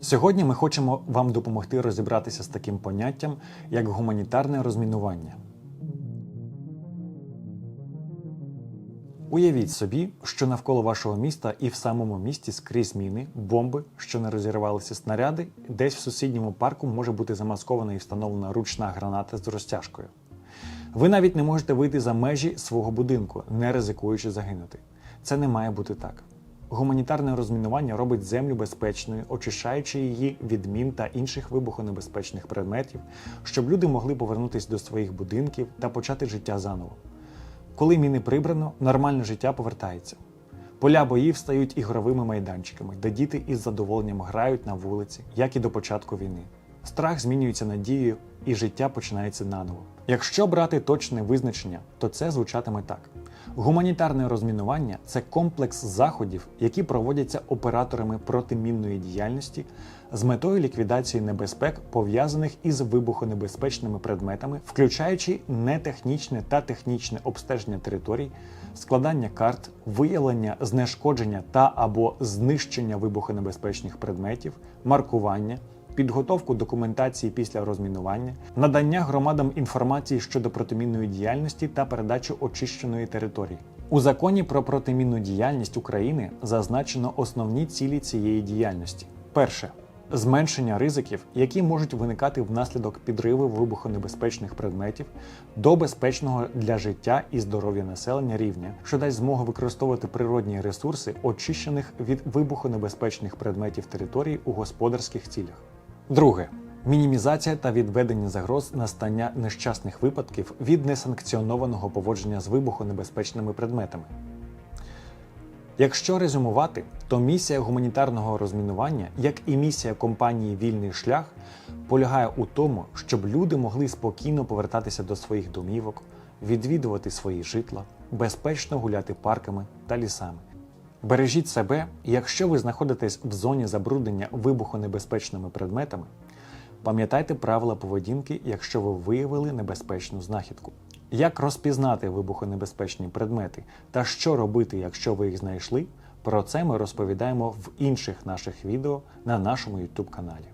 Сьогодні ми хочемо вам допомогти розібратися з таким поняттям, як гуманітарне розмінування. Уявіть собі, що навколо вашого міста і в самому місті скрізь міни, бомби, що не розірвалися снаряди, десь в сусідньому парку може бути замаскована і встановлена ручна граната з розтяжкою. Ви навіть не можете вийти за межі свого будинку, не ризикуючи загинути. Це не має бути так. Гуманітарне розмінування робить землю безпечною, очищаючи її від мін та інших вибухонебезпечних предметів, щоб люди могли повернутися до своїх будинків та почати життя заново. Коли міни прибрано, нормальне життя повертається. Поля боїв стають ігровими майданчиками, де діти із задоволенням грають на вулиці, як і до початку війни. Страх змінюється надією, і життя починається наново. Якщо брати точне визначення, то це звучатиме так: гуманітарне розмінування це комплекс заходів, які проводяться операторами протимінної діяльності з метою ліквідації небезпек, пов'язаних із вибухонебезпечними предметами, включаючи нетехнічне та технічне обстеження територій, складання карт, виявлення знешкодження та або знищення вибухонебезпечних предметів, маркування. Підготовку документації після розмінування, надання громадам інформації щодо протимінної діяльності та передачу очищеної території. У законі про протимінну діяльність України зазначено основні цілі цієї діяльності. Перше зменшення ризиків, які можуть виникати внаслідок підриву вибухонебезпечних предметів до безпечного для життя і здоров'я населення рівня, що дасть змогу використовувати природні ресурси, очищених від вибухонебезпечних предметів території у господарських цілях. Друге. Мінімізація та відведення загроз настання нещасних випадків від несанкціонованого поводження з вибухонебезпечними предметами. Якщо резюмувати, то місія гуманітарного розмінування, як і місія компанії Вільний шлях, полягає у тому, щоб люди могли спокійно повертатися до своїх домівок, відвідувати свої житла, безпечно гуляти парками та лісами. Бережіть себе, якщо ви знаходитесь в зоні забруднення вибухонебезпечними предметами, пам'ятайте правила поведінки, якщо ви виявили небезпечну знахідку. Як розпізнати вибухонебезпечні предмети та що робити, якщо ви їх знайшли, про це ми розповідаємо в інших наших відео на нашому YouTube каналі.